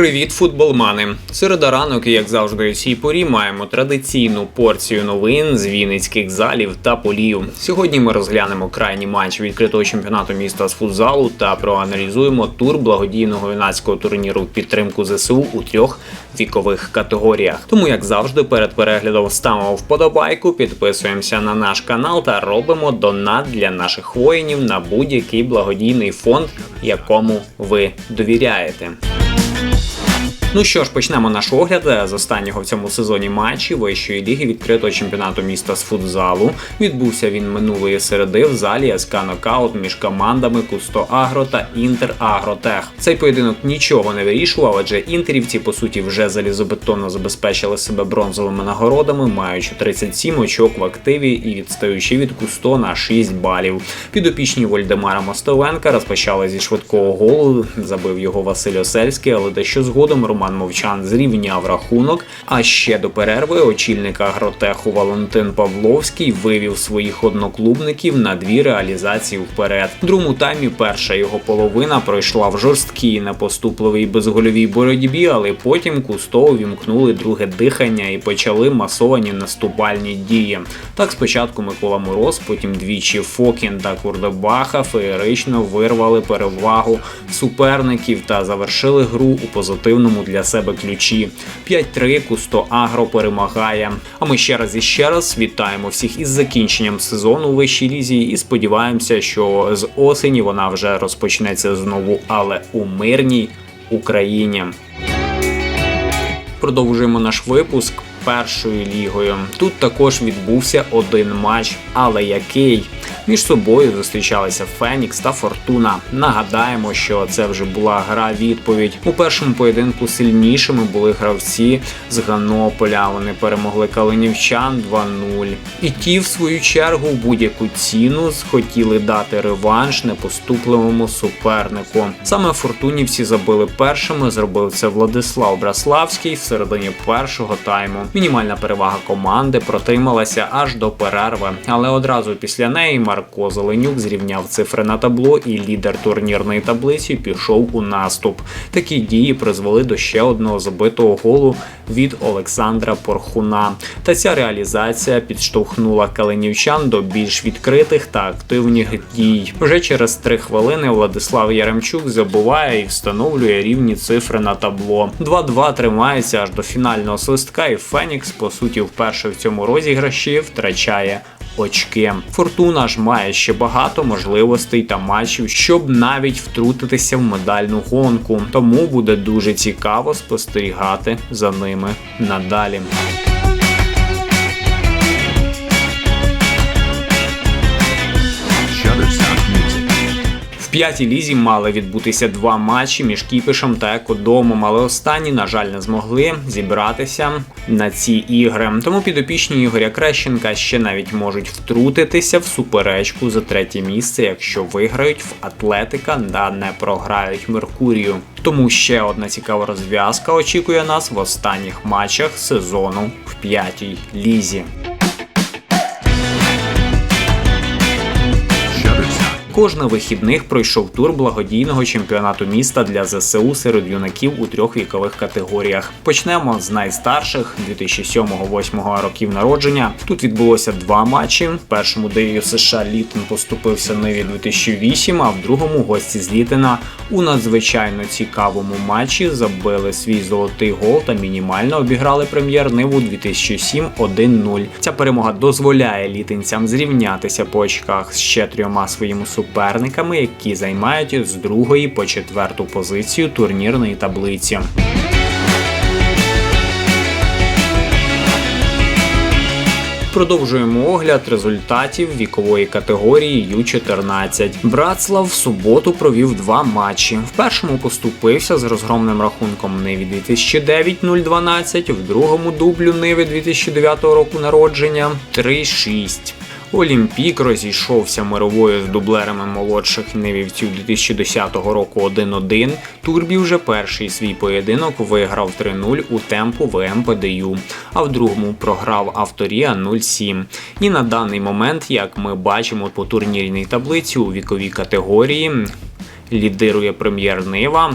Привіт, футболмани! Середа ранок, як завжди, у цій порі маємо традиційну порцію новин з вінницьких залів та полів. Сьогодні ми розглянемо крайній матч відкритого чемпіонату міста з футзалу та проаналізуємо тур благодійного юнацького турніру в підтримку ЗСУ у трьох вікових категоріях. Тому, як завжди, перед переглядом ставимо вподобайку, підписуємося на наш канал та робимо донат для наших воїнів на будь-який благодійний фонд, якому ви довіряєте. Ну що ж, почнемо наш огляд з останнього в цьому сезоні матчі вищої ліги відкритого чемпіонату міста з футзалу. Відбувся він минулої середи в залі СК Нокаут між командами Кусто Агро та Інтер Агротех. Цей поєдинок нічого не вирішував, адже інтерівці по суті вже залізобетонно забезпечили себе бронзовими нагородами, маючи 37 очок в активі і відстаючи від Кусто на 6 балів. Підопічні Вольдемара Мостовенка розпочали зі швидкого голу. Забив його Василь Осельський, але дещо згодом Роман Мовчан зрівняв рахунок. А ще до перерви очільник агротеху Валентин Павловський вивів своїх одноклубників на дві реалізації вперед. В другому таймі перша його половина пройшла в жорсткій непоступливій безгольовій боротьбі, але потім Кусто увімкнули друге дихання і почали масовані наступальні дії. Так спочатку Микола Мороз, потім двічі Фокін та Курдебаха феєрично вирвали перевагу суперників та завершили гру у позитивному для себе ключі. 5-3 Кусто Агро перемагає. А ми ще раз і ще раз вітаємо всіх із закінченням сезону у вищій лізі і сподіваємося, що з осені вона вже розпочнеться знову, але у мирній Україні. Продовжуємо наш випуск першою лігою. Тут також відбувся один матч, але який між собою зустрічалися Фенікс та Фортуна. Нагадаємо, що це вже була гра відповідь. У першому поєдинку сильнішими були гравці з Ганополя. Вони перемогли Калинівчан 2-0. І ті, в свою чергу, в будь-яку ціну схотіли дати реванш непоступливому супернику. Саме фортунівці забили першими. Зробив це Владислав Браславський в середині першого тайму. Мінімальна перевага команди протрималася аж до перерви, але одразу після неї Марко Зеленюк зрівняв цифри на табло, і лідер турнірної таблиці пішов у наступ. Такі дії призвели до ще одного забитого голу від Олександра Порхуна. Та ця реалізація підштовхнула калинівчан до більш відкритих та активних дій. Вже через три хвилини Владислав Яремчук забуває і встановлює рівні цифри на табло. 2-2 тримається аж до фінального свистка, і Фенікс, по суті, вперше в цьому розіграші втрачає очки. Фортуна ж має ще багато можливостей та матчів, щоб навіть втрутитися в медальну гонку. Тому буде дуже цікаво спостерігати за ними надалі. П'ятій лізі мали відбутися два матчі між Кіпішем та Екодомом, але останні, на жаль, не змогли зібратися на ці ігри. Тому підопічні Ігоря Крещенка ще навіть можуть втрутитися в суперечку за третє місце, якщо виграють в Атлетика та не програють Меркурію. Тому ще одна цікава розв'язка очікує нас в останніх матчах сезону в п'ятій лізі. Shutterstock. Кожна вихідних пройшов тур благодійного чемпіонату міста для ЗСУ серед юнаків у трьох вікових категоріях. Почнемо з найстарших 2007-2008 років народження. Тут відбулося два матчі. В першому Девію США Літон поступився Ниві 2008, а в другому гості з Літина у надзвичайно цікавому матчі забили свій золотий гол та мінімально обіграли прем'єр Ниву 2007 1-0. Ця перемога дозволяє літинцям зрівнятися по очках з ще трьома своїми суперниками, які займають з другої по четверту позицію турнірної таблиці. Продовжуємо огляд результатів вікової категорії Ю-14. Братслав в суботу провів два матчі. В першому поступився з розгромним рахунком Ниві 2009-012, в другому дублю Ниві 2009 року народження 3-6. Олімпік розійшовся мировою з дублерами молодших невівців 2010 року 1-1. Турбі вже перший свій поєдинок виграв 3-0 у темпу ВМПДЮ, а в другому програв Авторія 0-7. І на даний момент, як ми бачимо по турнірній таблиці у віковій категорії, лідирує прем'єр Нива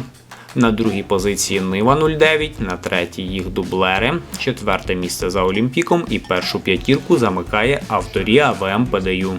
На другій позиції Нива 09, на третій їх дублери, четверте місце за Олімпіком і першу п'ятірку замикає авторія АВМ ПДЮ.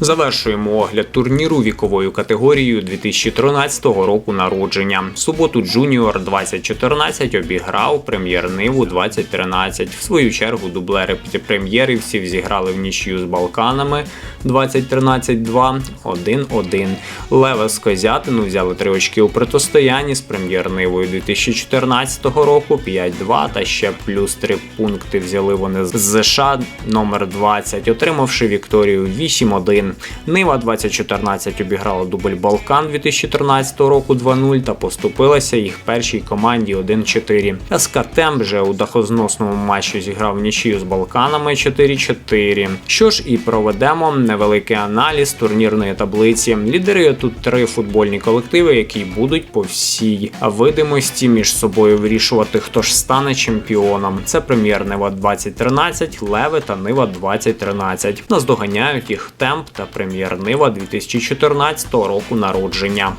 Завершуємо огляд турніру віковою категорією 2013 року народження. В суботу Джуніор 2014 обіграв прем'єр Ниву 2013. В свою чергу дублери прем'єрівців зіграли в нічю з Балканами 2013-2, 1-1. Леве з Козятину взяли три очки у протистоянні з прем'єр Нивою 2014 року 5-2 та ще плюс 3 пункти взяли вони з США номер 20, отримавши Вікторію 8-1. Нива 2014 обіграла дубль Балкан 2013 року 2-0 та поступилася їх першій команді 1-4. СК вже у дахозносному матчі зіграв нічию з Балканами 4-4. Що ж і проведемо невеликий аналіз турнірної таблиці. Лідери тут три футбольні колективи, які будуть по всій видимості між собою вирішувати, хто ж стане чемпіоном. Це прем'єр Нива 2013, Леви та Нива 2013. Наздоганяють їх темп та прем'єр Нива 2014 року народження.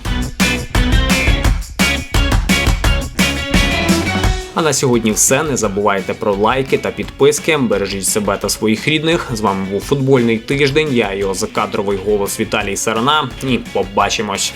А на сьогодні все. Не забувайте про лайки та підписки. Бережіть себе та своїх рідних. З вами був футбольний тиждень. Я його закадровий голос Віталій Сарана. І побачимось.